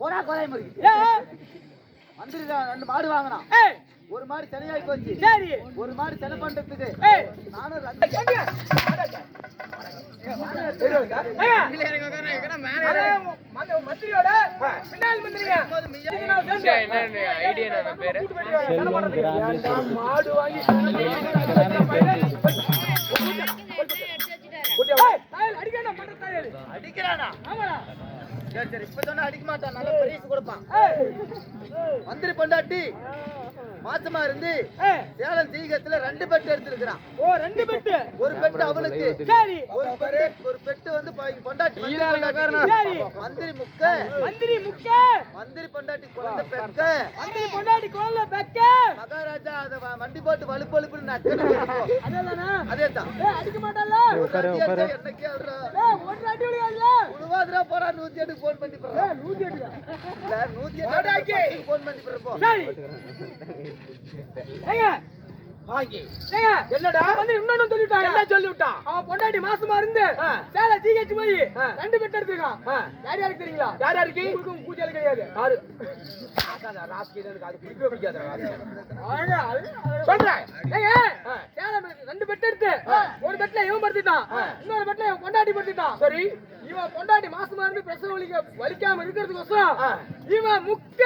போடா கொலை மாதிரி மந்திரி தான் ரெண்டு மாடு வாங்கினான் ஒரு மாடு தனியாகி போச்சு சரி ஒரு மாடு சென பண்றதுக்கு நானும் ரெண்டு அடிக்கிறானா? சரி சரி. இப்ப சொன்னா அடிக்க மாட்டான். நல்ல பரிசு கொடுப்பான். ஏய். மந்திரி பொண்டாட்டி. மாசமா இருந்து சேலம் தீகத்துல ரெண்டு பெட்டு எடுத்திருக்கிறான். ஓ ரெண்டு பெட்டு. ஒரு பெட்டு அவளுக்கு. சரி. ஒரு பெட்டு ஒரு பெட்டு வந்து பொண்டாட்டி. சரி. மந்திரி முக்க. மந்திரி முக்க. மந்திரி பொண்டாட்டி குழந்தை பெக்க. மந்திரி பொண்டாட்டி குழந்தை பெக்க. மகாராஜா அத வண்டி போட்டு வலுப்பு வலுப்புன்னு நக்கல் அதேதானா? அதே தான் அடிக்க மாட்டல்ல என்னைக்கு ஏய் ஒரு அடி விளையாடல உழுவாதுரா போடா நூத்தி எட்டு போன் பண்ணி போறா நூத்தி இல்ல நூத்தி எட்டு போன் பண்ணி சரி. என்னடா? வந்து இன்னொன்னு சொல்லிட்டான். என்ன சொல்லிவிட்டான் அவன் பொண்டாட்டி மாசமா இருந்து சேலை ஜிஹெச் போய் ரெண்டு பெட் எடுத்துருக்கான். யார் யாருக்கு தெரியுங்களா? யார் யாருக்கு? உங்களுக்கும் பூஜையில கிடையாது. யாரு? சொல்றேன். ஏங்க. சேலை ரெண்டு பெட் எடுத்து ஒரு பெட்ல இவன் படுத்துட்டான். இன்னொரு பெட்ல இவன் பொண்டாட்டி படுத்துட்டான். சரி. இவன் பொண்டாட்டி மாசமா இருந்து பிரசவ வலிக்க வலிக்காம இருக்கிறதுக்கோசரம் இவன் முக்க.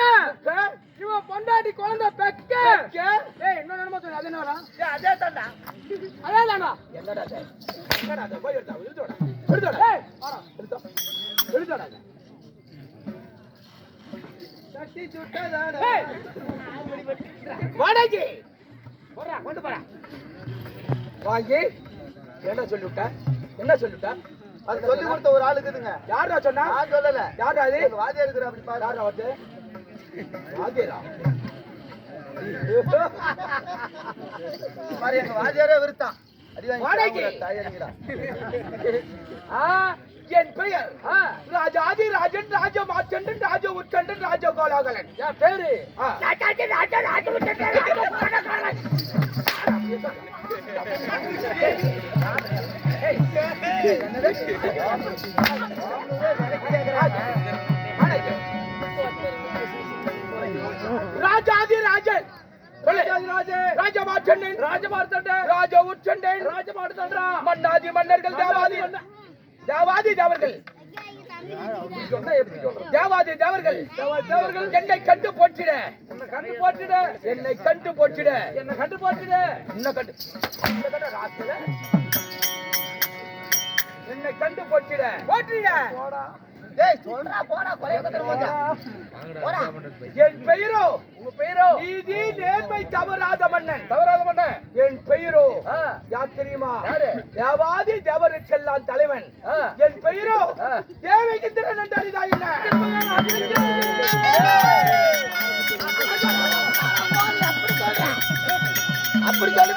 இவன் பொண்டாட்டி குழந்தை பெக்க. ஏய் இன்னொரு என்னமோ சொல்லு அது என்னடா? அதே தாண்டா. அதே தானா என்னடா? என்னடா அது? போய் எடுத்தா, எடுத்தோடா. ஏய் எடுத்தோ. எடுத்தோடா அது. தட்டி சுட்டதாடா. ஏய். வாடகை. போடா, கொண்டு போடா. வாங்கி என்ன சொல்லிவிட்ட? என்ன சொல்லிவிட்ட? அது சொல்லி கொடுத்த ஒரு ஆளு இருக்குதுங்க யாரா சொன்னா? நான் சொல்லல. யாரா அது? வாதியா இருக்கிற அப்படி பாரு யாரா வந்து வாதியரா பாரு எங்க வாதியாரே விருத்தான் அடி வாங்கி தாயறிங்கடா ஆ என் பெயர் ராஜாதி ராஜன் ராஜ மாச்சண்டன் ராஜ உச்சண்டன் ராஜ கோலாகலன். என் பேரு ராஜாதி ராஜ ராஜ உச்சண்டன் ராஜ கோலாகலன். ராஜாதி ராஜன் ராஜ மாச்சண்டன் ராஜ உச்சண்டன் ராஜ மார்த்தண்டா மன்னாதி மன்னர்கள் தேவாதி தேவாதி தேவர்கள் தேவாதி தேவர்கள் தேவர்கள் என்னை கண்டு போற்றிட. என்னை கண்டு போற்றிட. என்னை கண்டு போற்றிட. என்னை கண்டு போற்றிட. என்ன கண்டு என்ன கண்டு ராத்திர? என்னை கண்டு போற்றிட. போற்றிட. டேய் சொல்றா போடா கொலை கத்துற போடா. என் பெயரோ? உங்க பெயரோ? நீதி நேர்மை தவறாத மன்னன். தவறாத மன்னன். என் பெயரோ? யார் தெரியுமா? தேவாதி தேவருக்கெல்லாம் தலைவன். என் பெயரோ? தேவைக்கு திறன் என்று அறிதா என்ன? அப்படி சொல்லி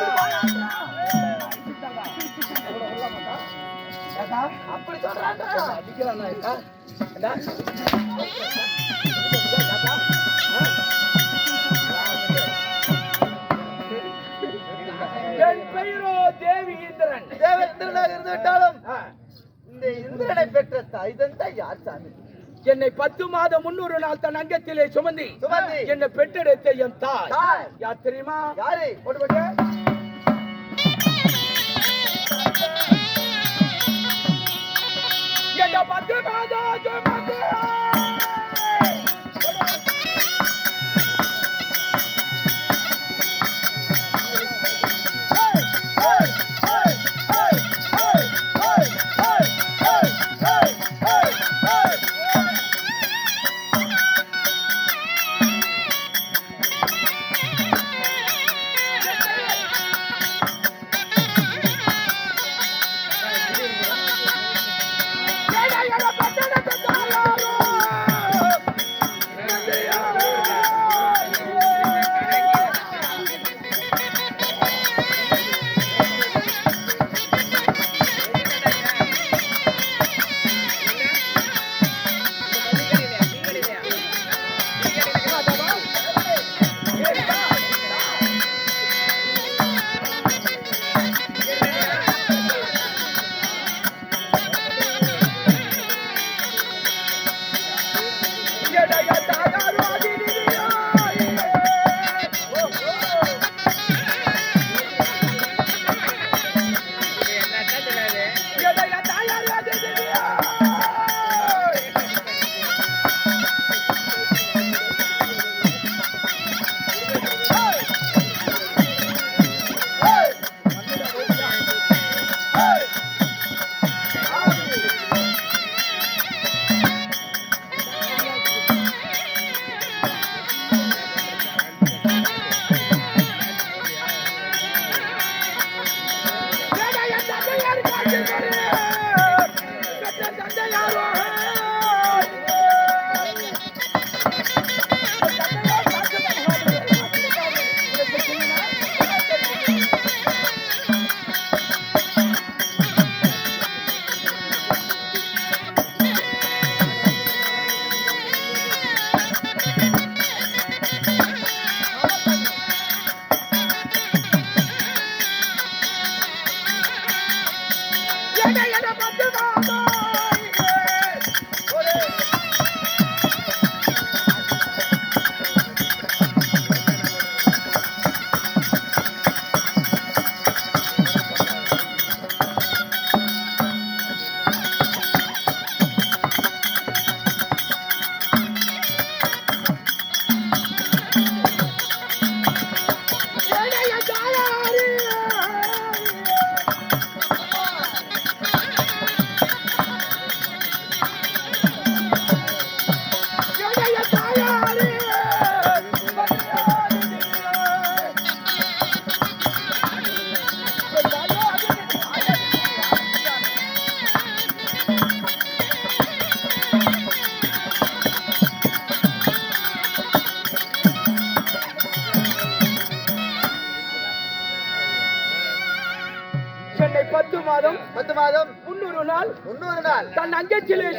அப்படி சொல்றாங்க அடிக்கிறானா என் பெயரோ தேவி இந்திரன் தேவேந்திரனாக இருந்து விட்டாலும் இந்த இந்திரனை பெற்ற தாய் தந்தா யார் சாமி? என்னை பத்து மாதம் முன்னூறு நாள் தன் அங்கத்திலே சுமந்தி. சுமந்தி. என்னை பெற்றெடுத்த என் தாய். யார் தெரியுமா? யாரு? போட்டு. போட்டு என்ன பத்து மாதம் சுமந்தி என்னை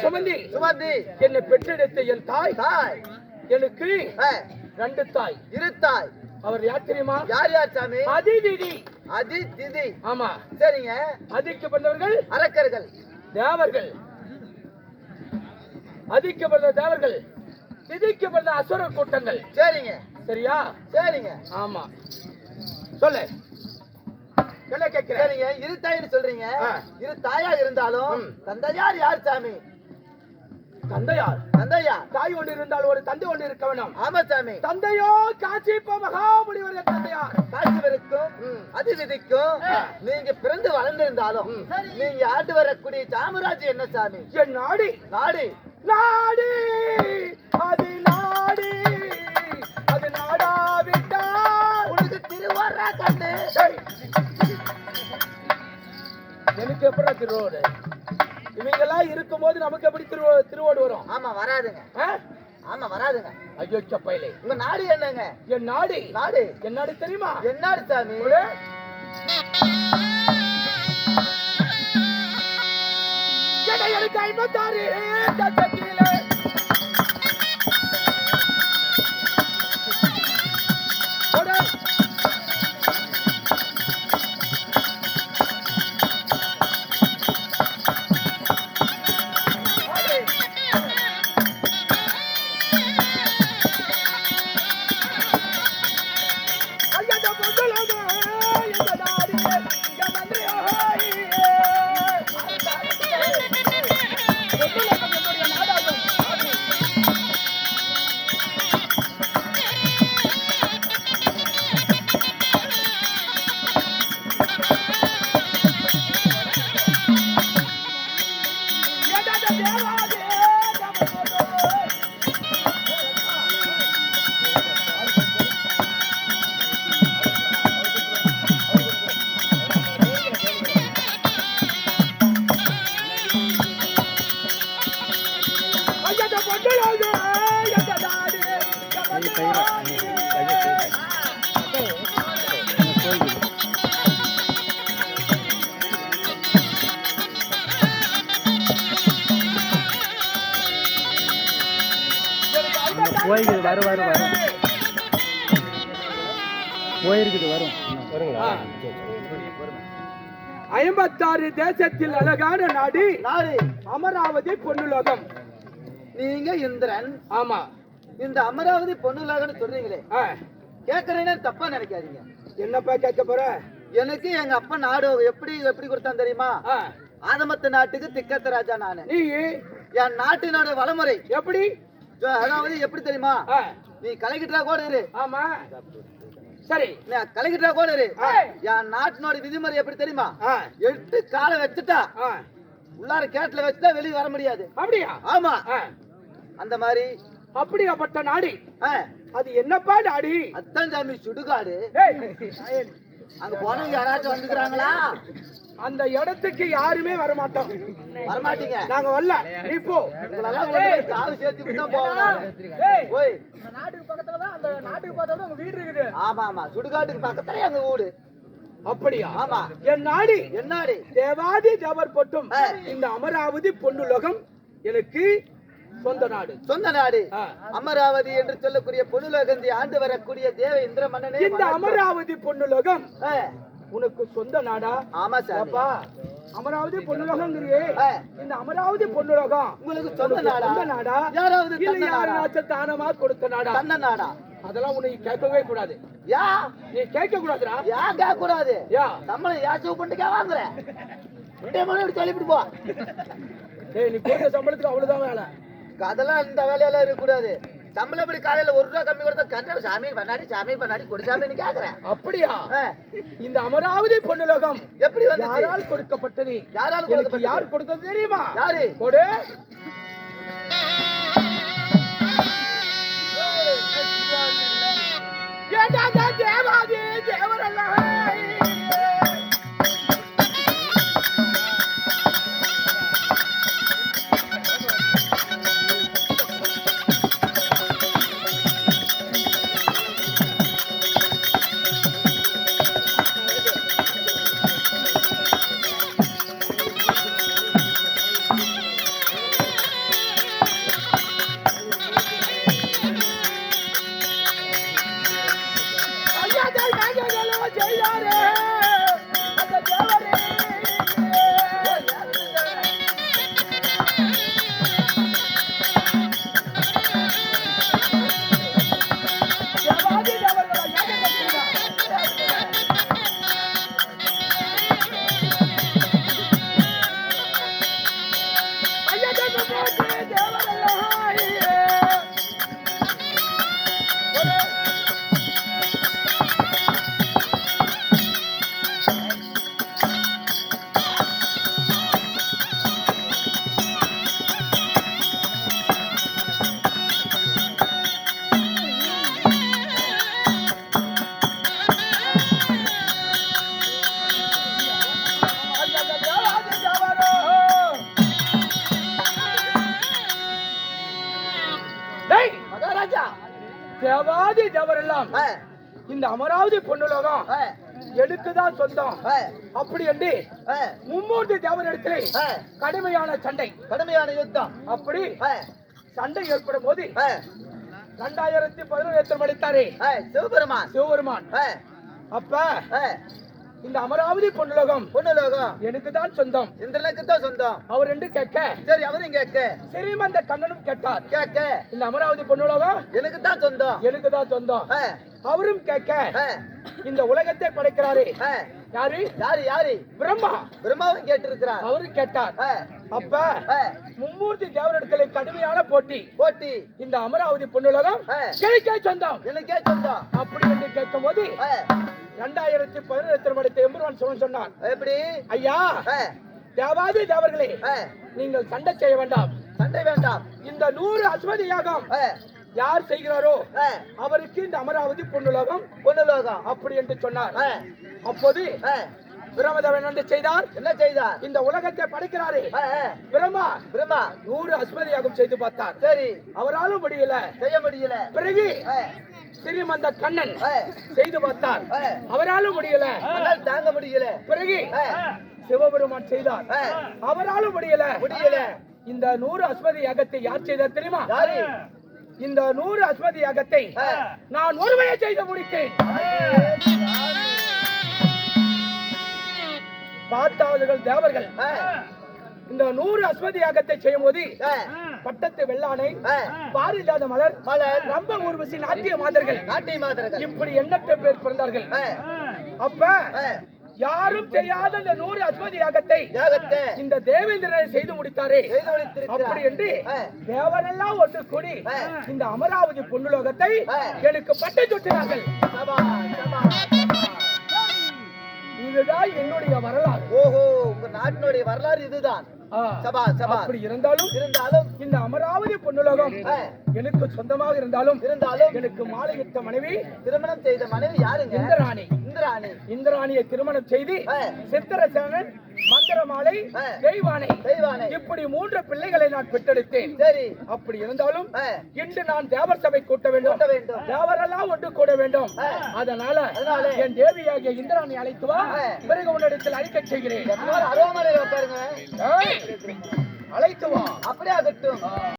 சுமந்தி சுமந்தி. என்னை பெற்றெடுத்த என் தாய் தாய். எனக்கு ரெண்டு தாய். இருத்தாய் அவர் யார் தெரியுமா? யார் யார் சாமி? அதிதிதி. அதி திதி ஆமா. சரிங்க. அதிக்கப்பட்டவர்கள்? அரக்கர்கள். தேவர்கள். அதிக்கப்பட்ட தேவர்கள். திதிக்கப்பட்ட அசுர கூட்டங்கள். சரிங்க. சரியா? சரிங்க. ஆமா. சொல்லு. என்ன கேட்கிறேன் சரிங்க. இரு தாயின்னு சொல்றீங்க. இரு தாயா இருந்தாலும். தந்தையார் யார் சாமி? தந்தையார் தந்தையா தாய் ஒன்று இருந்தால் ஒரு தந்தை ஒன்று இருக்க வேணும் ஆமா சாமி. தந்தையோ காட்சி இப்ப மகாமுனிவரே தந்தையார். காட்சிவருக்கும். அதிவிதிக்கும் நீங்க பிறந்து வளர்ந்திருந்தாலும். நீங்க ஆண்டு வரக்கூடிய சாமராஜ்யம் என்ன சாமி? என் நாடி. நாடு. நாடி. அது நாடி. அது நாடாவிட்டால் உனக்கு திருவாரா கண்ணு. எனக்கு எப்படி திருவோடு இவங்கெல்லாம் இருக்கும்போது நமக்கு எப்படி திரு திருவோடு வரும்? ஆமா வராதுங்க? ஆமா வராதுங்க. ஐயோ சப்பையிலே உங்க நாடு என்னங்க? என் நாடி? நாடு. என் நாடு தெரியுமா? என்னாடு சாமி. ஒரு எனக்கு ஐம்பத்தாறு போய்க்குது வரும் வரும் வரும் போயிருக்குது வரும். வருங்களா? ஐம்பத்தாறு தேசத்தில் அழகான நாடு நாடு. அமராவதி பொன்னுலோகம். நீங்க இந்திரன். ஆமா. இந்த அமராவதி பொண்ணுலாகன்னு சொல்றீங்களே. ஆ, கேக்குறீங்கன்னா தப்பா நினைக்காதீங்க. என்னப்பா கேட்க போற? எனக்கு எங்க அப்பா நாடு எப்படி எப்படி கொடுத்தான் தெரியுமா? ஆதமத்து நாட்டுக்கு திக்கத்த ராஜா நானு. நீ? என் நாட்டினோட வளமுறை. எப்படி? அதாவது எப்படி தெரியுமா? நீ கலக்கிட்டா கூட இரு. ஆமா. சரி. நீ கலக்கிட்டா கூட இரு. என் நாட்டினோட விதிமுறை எப்படி தெரியுமா? எட்டு காலை வச்சுட்டா உள்ளார கேட்ல வச்சுட்டா வெளியே வர முடியாது. அப்படியா? ஆமா. அந்த மாதிரி அப்படியாப்பட்ட நாடு. அது என்னப்பா நாடு? அத்தான் சாமி சுடுகாடு. அங்க போனவங்க யாராச்சும் வந்துக்கிறாங்களா? அந்த இடத்துக்கு யாருமே வர மாட்டோம் வரமாட்டீங்க. நாங்க வரல. நீ போ. காவு சேர்த்து தான் போகணும் ஓய் நாட்டுக்கு பக்கத்துல தான் அந்த நாட்டுக்கு பக்கத்துல உங்க வீடு இருக்குது. ஆமா ஆமா. சுடுகாட்டுக்கு பக்கத்துல எங்க வீடு அப்படியா? ஆமா. என் நாடு. என்னாடி தேவாதி தேவர் பொட்டும். இந்த அமராவதி பொன்னுலகம் எனக்கு சொந்த நாடு. சொந்த நாடு. அமராவதி என்று சொல்லக்கூடிய பொண்ணுலகந்தி ஆண்டு வரக்கூடிய தேவ இந்திர மன்னனே இந்த அமராவதி பொன்னுலகம். உனக்கு சொந்த நாடா? ஆமா அப்பா அமராவதி பொன்னுலகங்கிறியே. இந்த அமராவதி பொன்னுலகம் உங்களுக்கு சொந்த நாடா? சொந்த நாடா? யாராவது இல்ல யாராச்சும் தானமா கொடுத்த நாடா? தன்ன நாடா? அதெல்லாம் உனக்கு கேட்கவே கூடாது. யா? நீ கேட்க கூடாதுடா யா கேட்க கூடாது யா. நம்மள யா சூ பண்ணிக்கா வாங்குற. ரெண்டே மணி சொல்லிவிட்டு போ. ஏய் நீ கொடுத்த சம்பளத்துக்கு அவ்வளவுதான் வேலை. அதெல்லாம் இந்த வேலையெல்லாம் இருக்கக்கூடாது. சம்பளம் இப்படி காலையில ஒரு ரூபா கம்மி கொடுத்தா கரெக்டா சாமி பண்ணாடி சாமி பண்ணாடி கொடு சாமின்னு கேக்குறேன். அப்படியா? இந்த அமராவதி பொன்னுலகம் எப்படி வந்துச்சு யாரால் கொடுக்கப்பட்டது? யாரால கொடுக்கப்பட்டது? யார் கொடுத்தது தெரியுமா? யாரு? கொடு. ஏண்டாங்க வேண்டாம் ஆ, இந்த அமராவதி பொண்ணுலகம் ஆ, எனக்கு தான் சொந்தம் அப்படி என்று மும்மூர்த்தி தேவரிடத்திலே. கடுமையான சண்டை. கடுமையான யுத்தம். அப்படி சண்டை ஏற்படும் போது ரெண்டாயிரத்தி பதினொன்று படித்தாரே ஆ, சிவபெருமான். சிவபெருமான். அப்ப இந்த அமராவதி பொண்ணுலகம் பொண்ணுலோகம் எனக்கு தான் சொந்தம். இந்திரனுக்கு தான் சொந்தம். அவர் என்று கேட்க. சரி அவரும் கேட்க. சிறிமந்த கண்ணனும் கேட்டார். கேட்க. இந்த அமராவதி பொண்ணுலகம் எனக்கு தான் சொந்தம். எனக்கு தான் சொந்தம் அவரும் கேட்க. இந்த உலகத்தை படைக்கிறாரே. யாரு? யாரு யாரு? பிரம்மா. பிரம்மாவும் கேட்டிருக்கிறார். அவரு கேட்டார். அப்ப மும்மூர்த்தி தேவரிடத்திலே கடுமையான போட்டி. போட்டி. இந்த அமராவதி பொண்ணுலகம். கிழக்கே சொந்தம். எனக்கே சொந்தம். அப்படி என்று கேட்கும் போது ரெண்டாயிரத்தி பதினெட்டு படித்த எம்பெருமான் சிவன் சொன்னான். எப்படி? ஐயா தேவாதி தேவர்களே நீங்கள் சண்டை செய்ய வேண்டாம். சண்டை வேண்டாம். இந்த நூறு அஸ்வதி யாகம் யார் செய்கிறாரோ அவருக்கு இந்த அமராவதி பொண்ணுலகம் பொண்ணுலோகம் அப்படி என்று சொன்னார். அப்போது பிரமதவன் என்று செய்தார். என்ன செய்தார்? இந்த உலகத்தை படைக்கிறாரே. பிரம்மா பிரம்மா நூறு அஸ்வதி யாகம் செய்து பார்த்தார். சரி. அவராலும் முடியல. செய்ய முடியல. பிறகு ஸ்ரீமந்த கண்ணன் செய்து பார்த்தார். அவராலும் முடியல. தாங்க முடியல. பிறகு சிவபெருமான் செய்தார். அவராலும் முடியல. முடியல. இந்த நூறு அஸ்வதி யாகத்தை யார் செய்தார் தெரியுமா? இந்த நூறு அஸ்வதி யாகத்தை நான் ஒருவனே செய்து முடித்தேன். பார்த்தாளர்கள் தேவர்கள் இந்த நூறு அஸ்வதி யாகத்தை செய்யும் போது பட்டத்து வெள்ளானை பாரிஜாத மலர் மலர். ரம்ப ஊர்வசி நாட்டிய மாதர்கள். நாட்டிய மாதர்கள். இப்படி எண்ணற்ற பேர் பிறந்தார்கள். அப்ப யாரும் செய்யாத இந்த நூறு அஸ்வதி யாகத்தை இந்த தேவேந்திரனை செய்து முடித்தாரே. அப்படி என்று ஆ, தேவரெல்லாம் ஒன்று கூடி. இந்த அமராவதி பொன்னுலோகத்தை. எனக்கு பட்டை சபா. இதுதான் என்னுடைய வரலாறு. ஓஹோ உங்க நாட்டினுடைய வரலாறு இதுதான். ஆ. சபா சபா. அப்படி இருந்தாலும் இருந்தாலும் இந்த அமராவதி பொன்னுலகம் எனக்கு சொந்தமாக இருந்தாலும் இருந்தாலும் எனக்கு மாலையிட்ட மனைவி திருமணம் செய்த மனைவி யாருங்க? இந்திராணி. இந்திராணி. இந்திராணியை திருமணம் செய்து. சித்திரசேனன் மந்திரமாலை. தெய்வானை. தெய்வானை. இப்படி மூன்று பிள்ளைகளை நான் பெற்றெடுத்தேன். சரி. அப்படி இருந்தாலும் இன்று நான் தேவர் சபை கூட்ட வேண்டும். தேவரெல்லாம் ஒன்று கூட வேண்டும். அதனால என் தேவியாகிய இந்திராணி அழைத்து வா. பிறகு உன்னிடத்தில் அழைக்கச் செய்கிறேன். எத்தனை அருவமனையில் உட்காருங்க. அழைத்து வா. அப்படியே ஆகட்டும்